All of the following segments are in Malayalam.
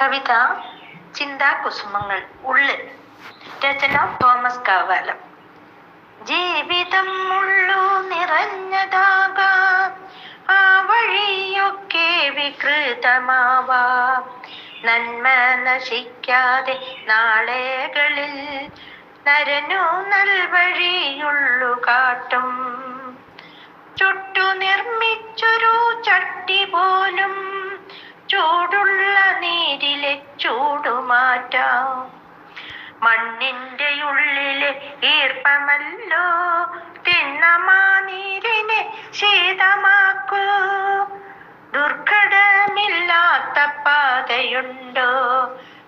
കവിത ചിന്താകുസുമങ്ങൾ ഉള്ളിൽ രചന തോമസ് കാവാലം. ജീവിതം ഉള്ളു നിറഞ്ഞതാകാം വഴിയൊക്കെ വികൃതമാവാം. നന്മ നശിക്കാതെ നാളെകളിൽ നരനു നൽവഴിയുള്ളു കാട്ടും. ചുട്ടു നിർമ്മിച്ചൊരു ചട്ടി പോലും മണ്ണിന്റെ ഉള്ളിലെ ഈർപ്പമല്ലോ. തിന്ന നീരിനെ ശീതമാക്കൂ. ദുർഘടമില്ലാത്ത പാതയുണ്ടോ?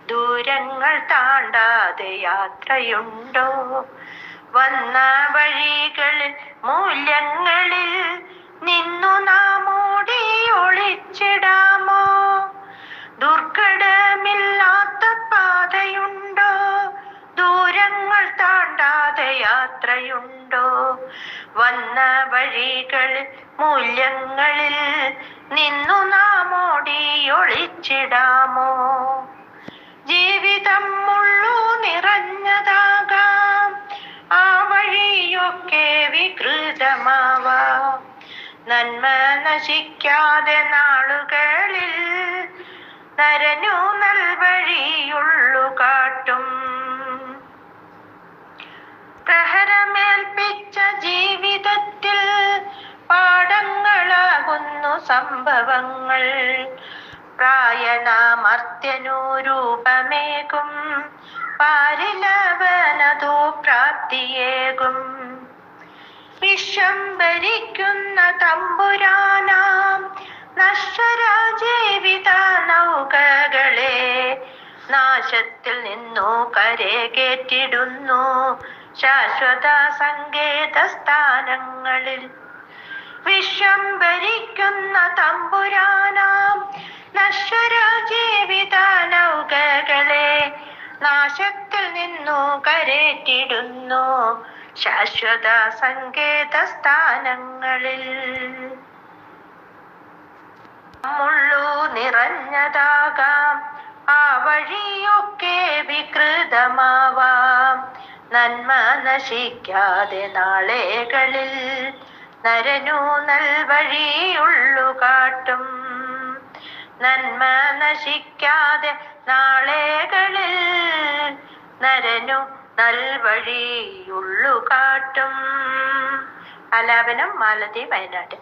ദൂരങ്ങൾ താണ്ടാതെ യാത്രയുണ്ടോ? വന്ന വഴികളിൽ മൂല്യങ്ങളിൽ നിന്നു നാം യാത്രയുണ്ടോ? വന്ന വഴികളിൽ മൂല്യങ്ങളിൽ നിന്നു നാം ഓടിയൊളിച്ചിടാമോ ജീവിതം മുള്ളു നിറഞ്ഞതാകാം. ആ വഴിയൊക്കെ വികൃതമാവാം. നന്മ നശിക്കാതെ നാളുകളിൽ നരനു നൽവഴിയുള്ളു കാട്ടും. സംഭവങ്ങൾ. പ്രായണാമർത്യനു രൂപമേകും പ്രാപ്തിയേകും വിശ്വം ഭരിക്കുന്ന തമ്പുരാനാം നശ്വര ജീവിത നൗകകളെ നാശത്തിൽ നിന്നു കരകേറ്റിടുന്നു ശാശ്വത സങ്കേത സ്ഥാനങ്ങളിൽ വിശ്വം ഭരിക്കുന്ന തമ്പുരാനാം നശ്വര ജീവിത നൗകകളെ നാശത്തിൽ നിന്നു കരേറ്റിടുന്നു ശാശ്വത സങ്കേത സ്ഥാനങ്ങളിൽ മുള്ളു നിറഞ്ഞതാകാം ആ വഴിയൊക്കെ വികൃതമാവാം. നന്മ നശിക്കാതെ നാളെകളിൽ നരനു നൽവഴിയുള്ളു കാട്ടും. നന്മ നശിക്കാതെ നാളേകളിൽ നരനു നൽവഴിയുള്ളു കാട്ടും. ആലാപനം മാലതി വയനാട്